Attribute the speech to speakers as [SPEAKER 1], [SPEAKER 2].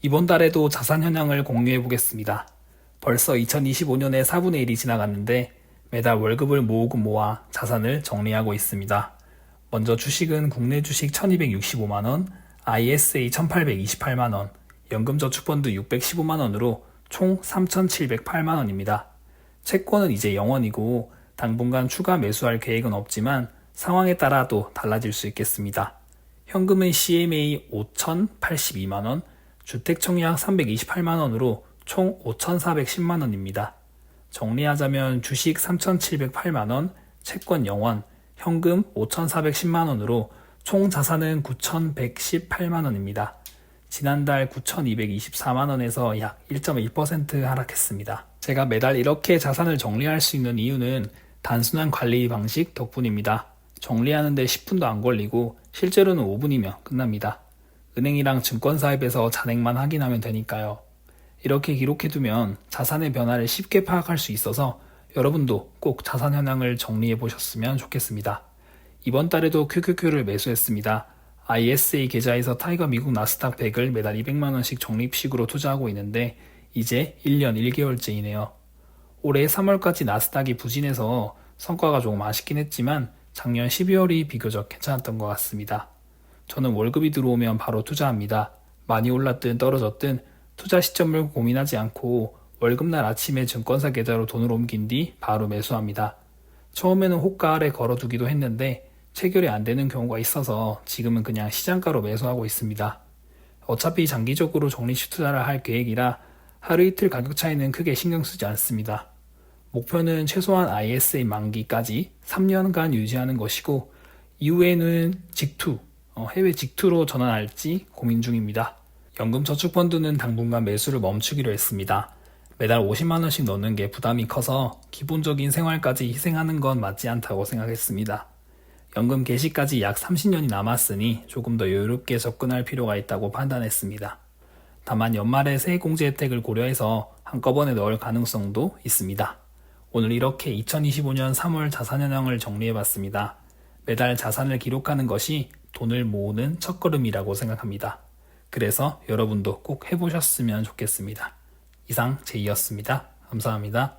[SPEAKER 1] 이번 달에도 자산 현황을 공유해 보겠습니다. 벌써 2025년의 4분의 1이 지나갔는데 매달 월급을 모으고 모아 자산을 정리하고 있습니다. 먼저 주식은 국내 주식 1265만원, ISA 1828만원, 연금저축펀드 615만원으로 총 3708만원입니다. 채권은 이제 영원이고 당분간 추가 매수할 계획은 없지만 상황에 따라도 달라질 수 있겠습니다. 현금은 CMA 5,082만원, 주택청약 328만원으로 총 5,410만원입니다. 정리하자면 주식 3,708만원, 채권 영원, 현금 5,410만원으로 총 자산은 9,118만원입니다. 지난달 9,224만원에서 약 1.1% 하락했습니다. 제가 매달 이렇게 자산을 정리할 수 있는 이유는 단순한 관리 방식 덕분입니다. 정리하는데 10분도 안 걸리고 실제로는 5분이면 끝납니다. 은행이랑 증권사입에서 잔액만 확인하면 되니까요. 이렇게 기록해두면 자산의 변화를 쉽게 파악할 수 있어서 여러분도 꼭 자산 현황을 정리해 보셨으면 좋겠습니다. 이번 달에도 QQQ를 매수했습니다. ISA 계좌에서 타이거 미국 나스닥 100을 매달 200만원씩 적립식으로 투자하고 있는데 이제 1년 1개월째이네요. 올해 3월까지 나스닥이 부진해서 성과가 조금 아쉽긴 했지만 작년 12월이 비교적 괜찮았던 것 같습니다. 저는 월급이 들어오면 바로 투자합니다. 많이 올랐든 떨어졌든 투자 시점을 고민하지 않고 월급날 아침에 증권사 계좌로 돈을 옮긴 뒤 바로 매수합니다. 처음에는 호가 아래 걸어두기도 했는데 체결이 안 되는 경우가 있어서 지금은 그냥 시장가로 매수하고 있습니다. 어차피 장기적으로 적립식 투자를 할 계획이라 하루 이틀 가격 차이는 크게 신경 쓰지 않습니다. 목표는 최소한 ISA 만기까지 3년간 유지하는 것이고 이후에는 직투, 어, 해외 직투로 전환할지 고민 중입니다. 연금저축펀드는 당분간 매수를 멈추기로 했습니다. 매달 50만원씩 넣는 게 부담이 커서 기본적인 생활까지 희생하는 건 맞지 않다고 생각했습니다. 연금 개시까지 약 30년이 남았으니 조금 더 여유롭게 접근할 필요가 있다고 판단했습니다. 다만 연말에 세액공제 혜택을 고려해서 한꺼번에 넣을 가능성도 있습니다. 오늘 이렇게 2025년 3월 자산현황을 정리해봤습니다. 매달 자산을 기록하는 것이 돈을 모으는 첫걸음이라고 생각합니다. 그래서 여러분도 꼭 해보셨으면 좋겠습니다. 이상 제이였습니다. 감사합니다.